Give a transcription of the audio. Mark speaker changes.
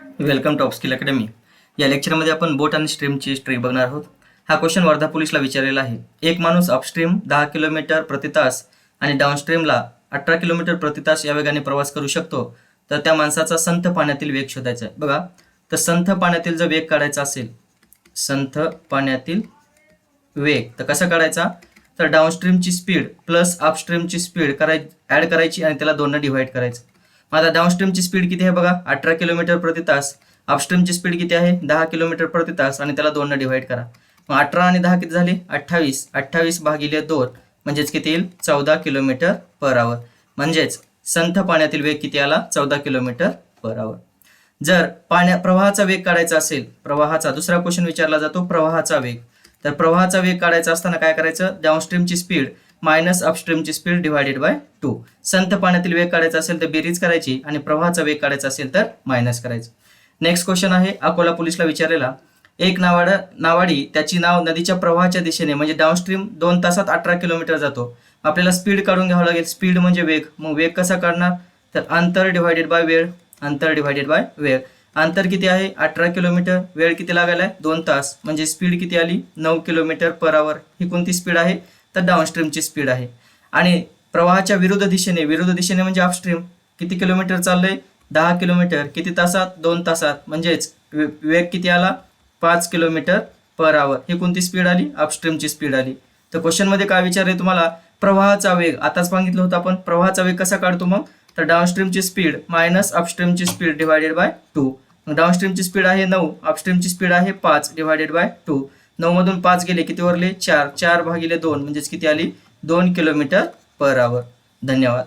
Speaker 1: Welcome top skill academy. या लेक्चरमध्ये आपण बोट आणि स्ट्रीमची स्ट्री बघणार आहोत. हा क्वेश्चन वर्धा पोलीसला विचारलेला आहे. एक माणूस अपस्ट्रीम दहा किलोमीटर प्रतितास आणि डाऊनस्ट्रीमला अठरा किलोमीटर प्रतितास या वेगाने प्रवास करू शकतो तर त्या माणसाचा संथ पाण्यातील वेग शोधायचा आहे. बघा तर संथ पाण्यातील जर वेग काढायचा असेल संथ पाण्यातील वेग तर कसा काढायचा? तर डाऊनस्ट्रीमची स्पीड प्लस अपस्ट्रीमची स्पीड कराय ॲड करायची आणि त्याला दोननं डिव्हाइड करायचं. मग आता डाऊनस्ट्रीमची स्पीड किती आहे बघा? अठरा किलोमीटर प्रति तास. अपस्ट्रीमची स्पीड किती आहे? दहा किलोमीटर प्रति तास आणि त्याला दोननं डिव्हाइड करा. मग अठरा आणि दहा किती झाले? अठ्ठावीस. अठ्ठावीस भागिले दोन म्हणजेच किती येईल? चौदा किलोमीटर पर आवर म्हणजेच संथ पाण्यातील वेग किती आला? चौदा किलोमीटर पर आवर जर पाण्या प्रवाहाचा वेग काढायचा असेल प्रवाहाचा दुसरा क्वेश्चन विचारला जातो प्रवाहाचा वेग. तर प्रवाहाचा वेग काढायचा असताना काय करायचं? डाऊनस्ट्रीमची स्पीड मायनस अपस्ट्रीमची स्पीड डिवायडेड बाय टू. संथ पाण्यातील वेग काढायचा असेल तर बेरीज करायची आणि प्रवाहाचा वेग काढायचा असेल तर मायनस करायचं. नेक्स्ट क्वेश्चन आहे अकोला पोलीसला विचारलेला एक नावाड नावाडी त्याची नाव नदीच्या प्रवाहाच्या दिशेने म्हणजे डाऊनस्ट्रीम दोन तासात अठरा किलोमीटर जातो. आपल्याला स्पीड काढून घ्यावं लागेल. स्पीड म्हणजे वेग. मग वेग कसा काढणार? तर अंतर डिवायडेड बाय वेळ. अंतर डिवायडेड बाय वेळ. अंतर किती आहे? अठरा किलोमीटर. वेळ किती लागायला आहे दोन तास. म्हणजे स्पीड किती आली? नऊ किलोमीटर पर आवर ही कोणती स्पीड आहे? तर डाऊनस्ट्रीमची स्पीड आहे. आणि प्रवाहाच्या विरुद्ध दिशेने विरुद्ध दिशेने म्हणजे अपस्ट्रीम किती किलोमीटर चाललंय? दहा किलोमीटर किती तासात? दोन तासात. म्हणजेच वेग किती आला? पाच किलोमीटर पर आवर ही कोणती स्पीड आली? अपस्ट्रीमची स्पीड आली. तर क्वेश्चनमध्ये काय विचारले तुम्हाला? प्रवाहाचा वेग. आताच सांगितलं होतं आपण प्रवाहाचा वेग कसा काढतो मग? तर डाऊनस्ट्रीमची स्पीड मायनस अपस्ट्रीमची स्पीड डिवायडेड बाय टू डाऊनस्ट्रीमची स्पीड आहे नऊ. अपस्ट्रीमची स्पीड आहे पाच डिवायडेड बाय टू नऊ मधून पाच गेले किती वरले? चार. चार भागिले दोन म्हणजेच किती आली? दोन किलोमीटर पर आवर धन्यवाद.